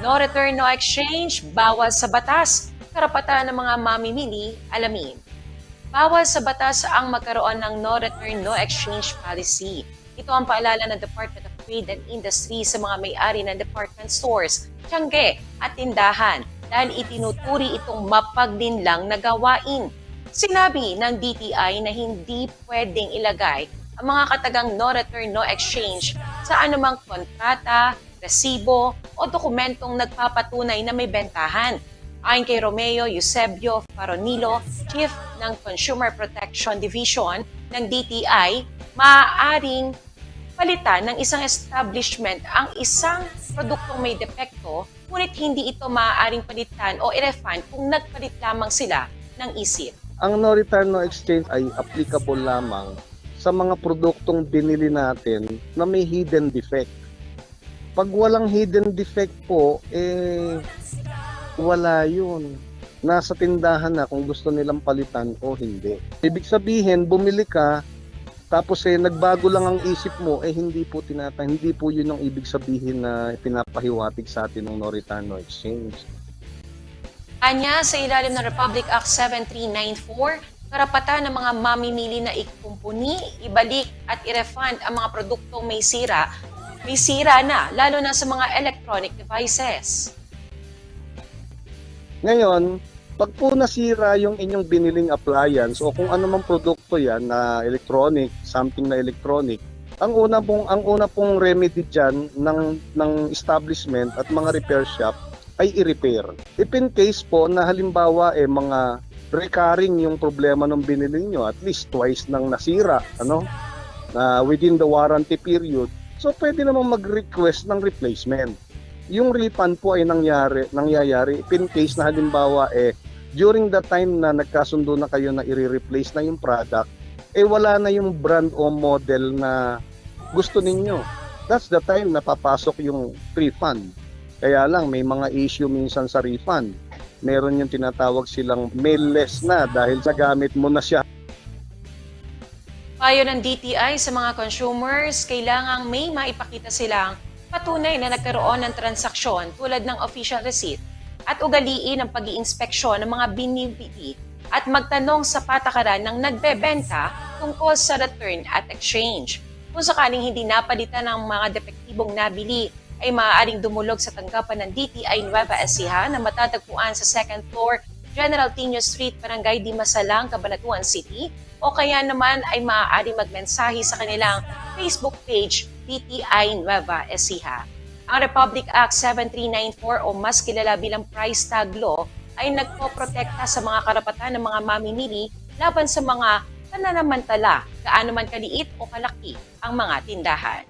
No return, no exchange, bawal sa batas. Karapatan ng mga mamimili, alamin. Bawal sa batas ang magkaroon ng no return, no exchange policy. Ito ang paalala ng Department of Trade and Industry sa mga may-ari ng department stores, tiyangge at tindahan dahil itinuturi itong mapagdinlang na gawain. Sinabi ng DTI na hindi pwedeng ilagay ang mga katagang no return, no exchange sa anumang kontrata, resibo o dokumentong nagpapatunay na may bentahan. Ayon kay Romeo Eusebio Faronilo, Chief ng Consumer Protection Division ng DTI, maaaring palitan ng isang establishment ang isang produktong may depekto, ngunit hindi ito maaaring palitan o i-refund kung nagpalit lamang sila ng isip. Ang no return no exchange ay applicable lamang sa mga produktong binili natin na may hidden defect. Pag walang hidden defect po, eh wala yun. Nasa tindahan na kung gusto nilang palitan o hindi. Ibig sabihin, bumili ka, tapos eh nagbago lang ang isip mo, eh hindi po tinata, hindi po yun ang ibig sabihin na pinapahiwatig sa atin ng no return no exchange. Anya sa ilalim ng Republic Act 7394, karapatan ng mga mamimili na ikumpuni, ibalik at i-refund ang mga produktong may sira, may sira na, lalo na sa mga electronic devices. Ngayon, pag po nasira yung inyong biniling appliance o kung ano mang produkto yan na electronic, something na electronic, ang una pong ang una pong remedy diyan ng ng establishment at mga repair shop ay i-repair. If in case po na halimbawa eh mga recurring yung problema ng binili nyo, at least twice nang nasira, ano? Na within the warranty period. So pwede namang mag-request ng replacement yung refund po ay nangyari, nangyayari in case na halimbawa eh during the time na nagkasundo na kayo na i-replace na yung product eh wala na yung brand o model na gusto ninyo. That's the time na papasok yung refund. Kaya lang may mga issue minsan sa refund. Meron yung tinatawag silang mailless na dahil sa gamit mo na siya Payo ng DTI sa mga consumers, kailangang may maipakita silang patunay na nagkaroon ng transaksyon tulad ng official receipt at ugaliin ang pag iinspeksyon ng mga binibili at magtanong sa patakaran ng nagbebenta tungkol sa return at exchange. Kung sakaling hindi napalitan ng mga depektibong nabili, ay maaaring dumulog sa tanggapan ng DTI Nueva Ecija na matatagpuan sa second floor General Tino Street, Barangay Dimasalang, Cabanatuan City o kaya naman ay maaari magmensahe sa kanilang Facebook page DTI Nueva Ecija. Ang Republic Act 7394 o mas kilala bilang price tag law ay nagpoprotekta sa mga karapatan ng mga mamimili laban sa mga pananamantala, gaano man kaliit o kalaki ang mga tindahan.